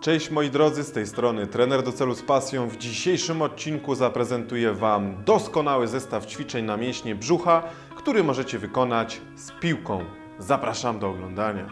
Cześć moi drodzy, z tej strony trener do celu z pasją. W dzisiejszym odcinku zaprezentuję Wam doskonały zestaw ćwiczeń na mięśnie brzucha, który możecie wykonać z piłką. Zapraszam do oglądania.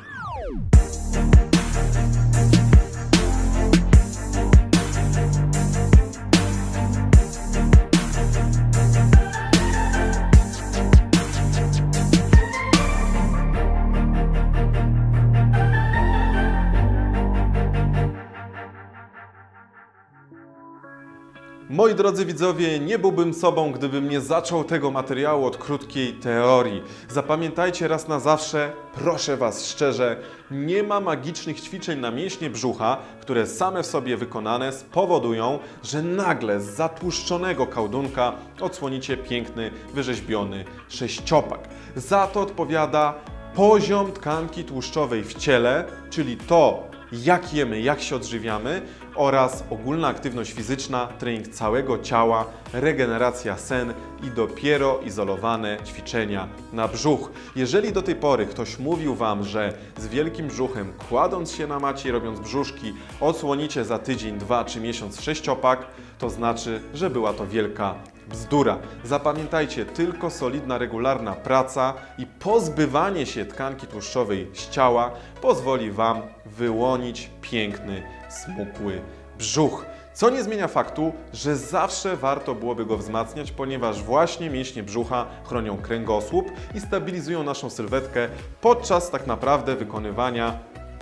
Moi drodzy widzowie, nie byłbym sobą, gdybym nie zaczął tego materiału od krótkiej teorii. Zapamiętajcie raz na zawsze, proszę Was szczerze, nie ma magicznych ćwiczeń na mięśnie brzucha, które same w sobie wykonane spowodują, że nagle z zatłuszczonego kałdunka odsłonicie piękny, wyrzeźbiony sześciopak. Za to odpowiada poziom tkanki tłuszczowej w ciele, czyli to, jak jemy, jak się odżywiamy oraz ogólna aktywność fizyczna, trening całego ciała, regeneracja sen i dopiero izolowane ćwiczenia na brzuch. Jeżeli do tej pory ktoś mówił Wam, że z wielkim brzuchem, kładąc się na macie i robiąc brzuszki, odsłonicie za tydzień, dwa czy miesiąc sześciopak, to znaczy, że była to wielka Bzdura. Zapamiętajcie, tylko solidna, regularna praca i pozbywanie się tkanki tłuszczowej z ciała pozwoli Wam wyłonić piękny, smukły brzuch. Co nie zmienia faktu, że zawsze warto byłoby go wzmacniać, ponieważ właśnie mięśnie brzucha chronią kręgosłup i stabilizują naszą sylwetkę podczas tak naprawdę wykonywania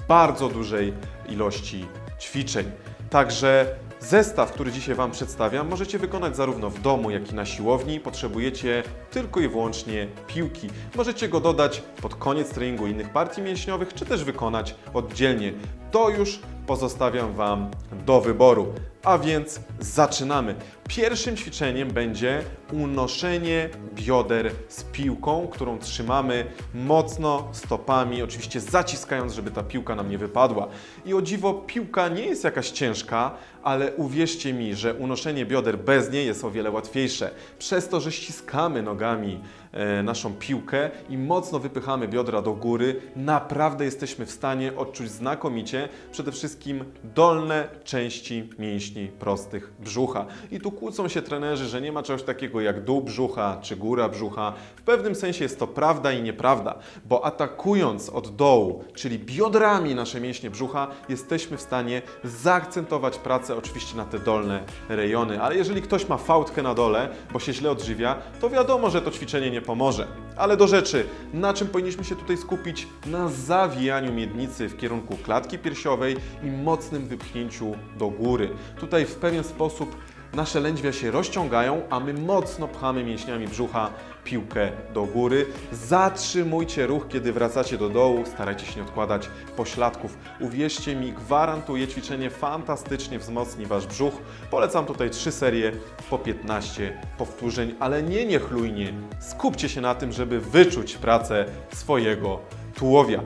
bardzo dużej ilości ćwiczeń. Także Zestaw, który dzisiaj Wam przedstawiam, możecie wykonać zarówno w domu, jak i na siłowni. Potrzebujecie tylko i wyłącznie piłki. Możecie go dodać pod koniec treningu innych partii mięśniowych, czy też wykonać oddzielnie. To już pozostawiam Wam do wyboru. A więc zaczynamy. Pierwszym ćwiczeniem będzie unoszenie bioder z piłką, którą trzymamy mocno stopami, oczywiście zaciskając, żeby ta piłka nam nie wypadła. I o dziwo, piłka nie jest jakaś ciężka, ale uwierzcie mi, że unoszenie bioder bez niej jest o wiele łatwiejsze. Przez to, że ściskamy nogami e, naszą piłkę i mocno wypychamy biodra do góry, naprawdę jesteśmy w stanie odczuć znakomicie przede wszystkim dolne części mięśni prostych brzucha. I tu kłócą się trenerzy, że nie ma czegoś takiego jak dół brzucha czy góra brzucha. W pewnym sensie jest to prawda i nieprawda, bo atakując od dołu, czyli biodrami nasze mięśnie brzucha, jesteśmy w stanie zaakcentować pracę oczywiście na te dolne rejony. Ale jeżeli ktoś ma fałdkę na dole, bo się źle odżywia, to wiadomo, że to ćwiczenie nie pomoże. Ale do rzeczy, na czym powinniśmy się tutaj skupić? Na zawijaniu miednicy w kierunku klatki piersiowej i mocnym wypchnięciu do góry. Tutaj w pewien sposób nasze lędźwia się rozciągają, a my mocno pchamy mięśniami brzucha piłkę do góry. Zatrzymujcie ruch, kiedy wracacie do dołu. Starajcie się nie odkładać pośladków. Uwierzcie mi, gwarantuję, ćwiczenie fantastycznie wzmocni Wasz brzuch. Polecam tutaj trzy serie po 15 powtórzeń, ale nie niechlujnie. Skupcie się na tym, żeby wyczuć pracę swojego tułowia.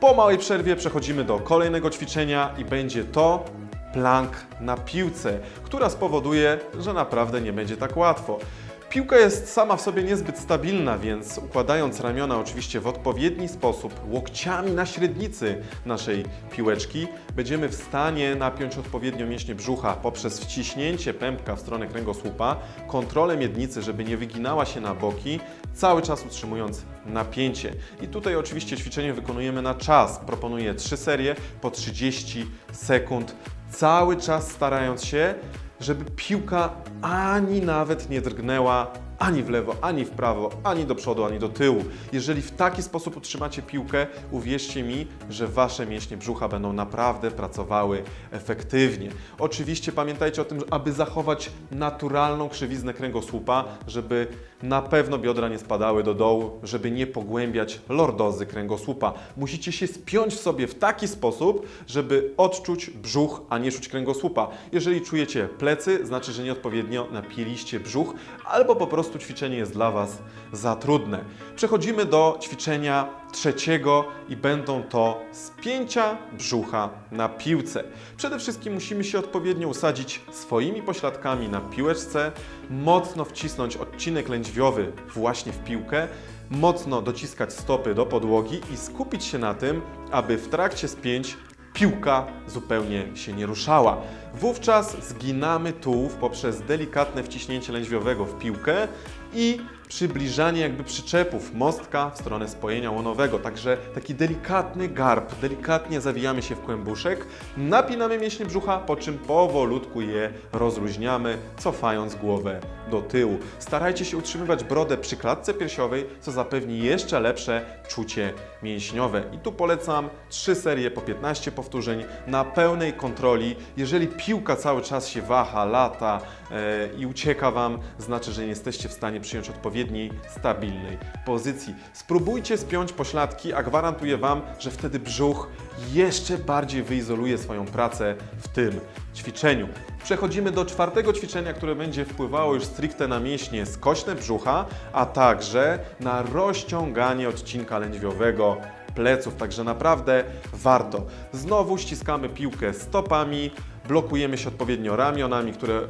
Po małej przerwie przechodzimy do kolejnego ćwiczenia i będzie to plank na piłce, która spowoduje, że naprawdę nie będzie tak łatwo. Piłka jest sama w sobie niezbyt stabilna, więc układając ramiona oczywiście w odpowiedni sposób, łokciami na średnicy naszej piłeczki, będziemy w stanie napiąć odpowiednio mięśnie brzucha poprzez wciśnięcie pępka w stronę kręgosłupa, kontrolę miednicy, żeby nie wyginała się na boki, cały czas utrzymując napięcie. I tutaj oczywiście ćwiczenie wykonujemy na czas. Proponuję trzy serie po 30 sekund, cały czas starając się, żeby piłka ani nawet nie drgnęła ani w lewo, ani w prawo, ani do przodu, ani do tyłu. Jeżeli w taki sposób utrzymacie piłkę, uwierzcie mi, że wasze mięśnie brzucha będą naprawdę pracowały efektywnie. Oczywiście pamiętajcie o tym, aby zachować naturalną krzywiznę kręgosłupa, żeby na pewno biodra nie spadały do dołu, żeby nie pogłębiać lordozy kręgosłupa. Musicie się spiąć w sobie w taki sposób, żeby odczuć brzuch, a nie czuć kręgosłupa. Jeżeli czujecie plecy, znaczy, że nieodpowiednio napiliście brzuch, albo po prostu ćwiczenie jest dla Was za trudne. Przechodzimy do ćwiczenia trzeciego i będą to spięcia brzucha na piłce. Przede wszystkim musimy się odpowiednio usadzić swoimi pośladkami na piłeczce, mocno wcisnąć odcinek lędźwiowy właśnie w piłkę, mocno dociskać stopy do podłogi i skupić się na tym, aby w trakcie spięć piłka zupełnie się nie ruszała. Wówczas zginamy tułów poprzez delikatne wciśnięcie lędźwiowego w piłkę i przybliżanie jakby przyczepów mostka w stronę spojenia łonowego. Także taki delikatny garb, delikatnie zawijamy się w kłębuszek, napinamy mięśnie brzucha, po czym powolutku je rozluźniamy, cofając głowę do tyłu. Starajcie się utrzymywać brodę przy klatce piersiowej, co zapewni jeszcze lepsze czucie mięśniowe. I tu polecam 3 serie po 15 powtórzeń na pełnej kontroli. Jeżeli piłka cały czas się waha, lata e, i ucieka Wam, znaczy, że nie jesteście w stanie przyjąć odpowiedniej, stabilnej pozycji. Spróbujcie spiąć pośladki, a gwarantuję Wam, że wtedy brzuch jeszcze bardziej wyizoluje swoją pracę w tym ćwiczeniu. Przechodzimy do czwartego ćwiczenia, które będzie wpływało już stricte na mięśnie skośne brzucha, a także na rozciąganie odcinka lędźwiowego pleców. Także naprawdę warto. Znowu ściskamy piłkę stopami, blokujemy się odpowiednio ramionami, które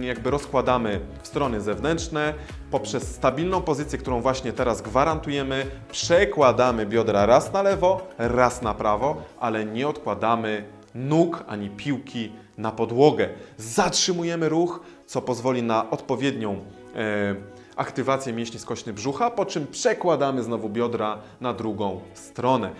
jakby rozkładamy w strony zewnętrzne. Poprzez stabilną pozycję, którą właśnie teraz gwarantujemy, przekładamy biodra raz na lewo, raz na prawo, ale nie odkładamy nóg ani piłki na podłogę. Zatrzymujemy ruch, co pozwoli na odpowiednią e, aktywację mięśni skośnych brzucha, po czym przekładamy znowu biodra na drugą stronę.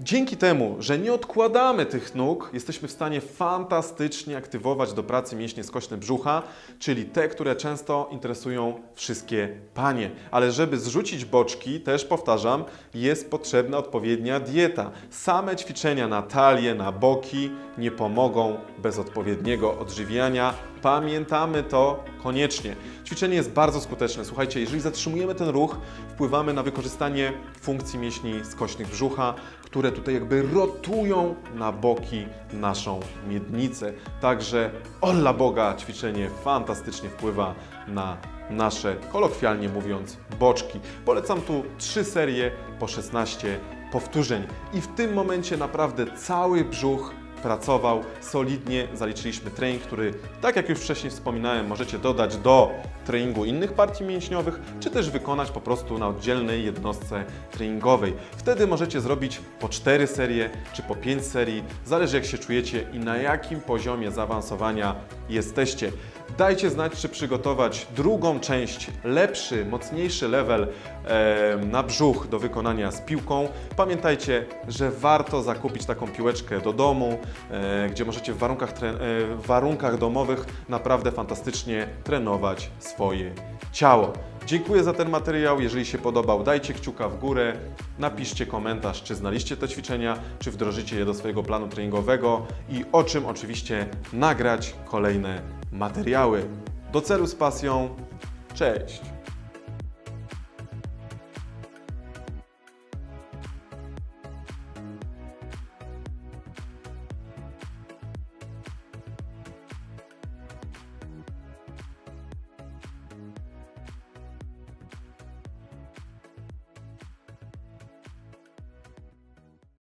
Dzięki temu, że nie odkładamy tych nóg, jesteśmy w stanie fantastycznie aktywować do pracy mięśnie skośne brzucha, czyli te, które często interesują wszystkie panie. Ale żeby zrzucić boczki, też powtarzam, jest potrzebna odpowiednia dieta. Same ćwiczenia na talię, na boki nie pomogą bez odpowiedniego odżywiania. Pamiętamy to koniecznie. Ćwiczenie jest bardzo skuteczne. Słuchajcie, jeżeli zatrzymujemy ten ruch, wpływamy na wykorzystanie funkcji mięśni skośnych brzucha, które tutaj jakby rotują na boki naszą miednicę. Także olla Boga ćwiczenie fantastycznie wpływa na nasze, kolokwialnie mówiąc, boczki. Polecam tu trzy serie po 16 powtórzeń i w tym momencie naprawdę cały brzuch pracował solidnie. Zaliczyliśmy trening, który, tak jak już wcześniej wspominałem, możecie dodać do treningu innych partii mięśniowych, czy też wykonać po prostu na oddzielnej jednostce treningowej. Wtedy możecie zrobić po 4 serie, czy po 5 serii, zależy jak się czujecie i na jakim poziomie zaawansowania jesteście. Dajcie znać, czy przygotować drugą część, lepszy, mocniejszy level e, na brzuch do wykonania z piłką. Pamiętajcie, że warto zakupić taką piłeczkę do domu, e, gdzie możecie w warunkach, e, w warunkach domowych naprawdę fantastycznie trenować swoje ciało. Dziękuję za ten materiał. Jeżeli się podobał, dajcie kciuka w górę, napiszcie komentarz, czy znaliście te ćwiczenia, czy wdrożycie je do swojego planu treningowego i o czym oczywiście nagrać kolejne materiały. Do celu z pasją. Cześć!